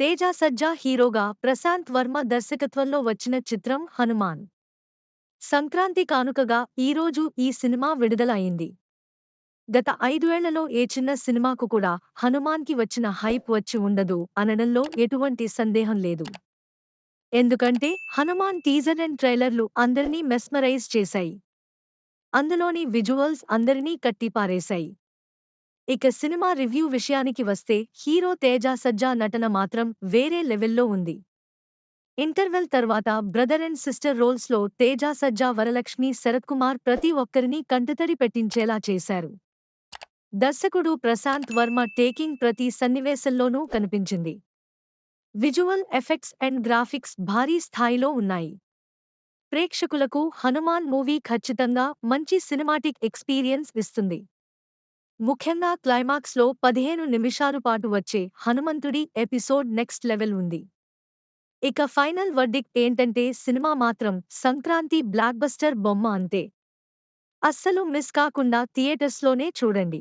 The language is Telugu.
తేజ సజ్జా హీరోగా ప్రశాంత్ వర్మ దర్శకత్వంలో వచ్చిన చిత్రం హనుమాన్. సంక్రాంతి కానుకగా ఈరోజు ఈ సినిమా విడుదల అయింది గత ఐదువేళ్ళలో ఏ చిన్న సినిమాకు కూడా హనుమాన్కి వచ్చిన హైప్ వచ్చి ఉండదు అనడంలో ఎటువంటి సందేహం లేదు. ఎందుకంటే హనుమాన్ టీజర్ అండ్ ట్రైలర్లు అందరినీ మెస్మరైజ్ చేశాయి. అందులోని విజువల్స్ అందరినీ కట్టిపారేశాయి. ఇక సినిమా రివ్యూ విషయానికి వస్తే హీరో తేజ సజ్జా నటన మాత్రం వేరే లెవెల్లో ఉంది. ఇంటర్వెల్ తర్వాత బ్రదర్ అండ్ సిస్టర్ రోల్స్లో తేజ సజ్జా వరలక్ష్మి శరత్కుమార్ ప్రతి ఒక్కరినీ కంటతడి పెట్టించేలా చేశారు. దర్శకుడు ప్రశాంత్ వర్మ టేకింగ్ ప్రతి సన్నివేశంలోనూ కనిపించింది. విజువల్ ఎఫెక్ట్స్ అండ్ గ్రాఫిక్స్ భారీ స్థాయిలో ఉన్నాయి. ప్రేక్షకులకు హనుమాన్ మూవీ ఖచ్చితంగా మంచి సినిమాటిక్ ఎక్స్పీరియన్స్ ఇస్తుంది. ముఖ్యంగా క్లైమాక్స్లో పదిహేను నిమిషాలు పాటు వచ్చే హనుమంతుడి ఎపిసోడ్ నెక్స్ట్ లెవెల్ ఉంది. ఇక ఫైనల్ వర్డిక్ ఏంటంటే సినిమా మాత్రం సంక్రాంతి బ్లాక్బస్టర్ బొమ్మ అంతే. అస్సలు మిస్ కాకుండా థియేటర్స్లోనే చూడండి.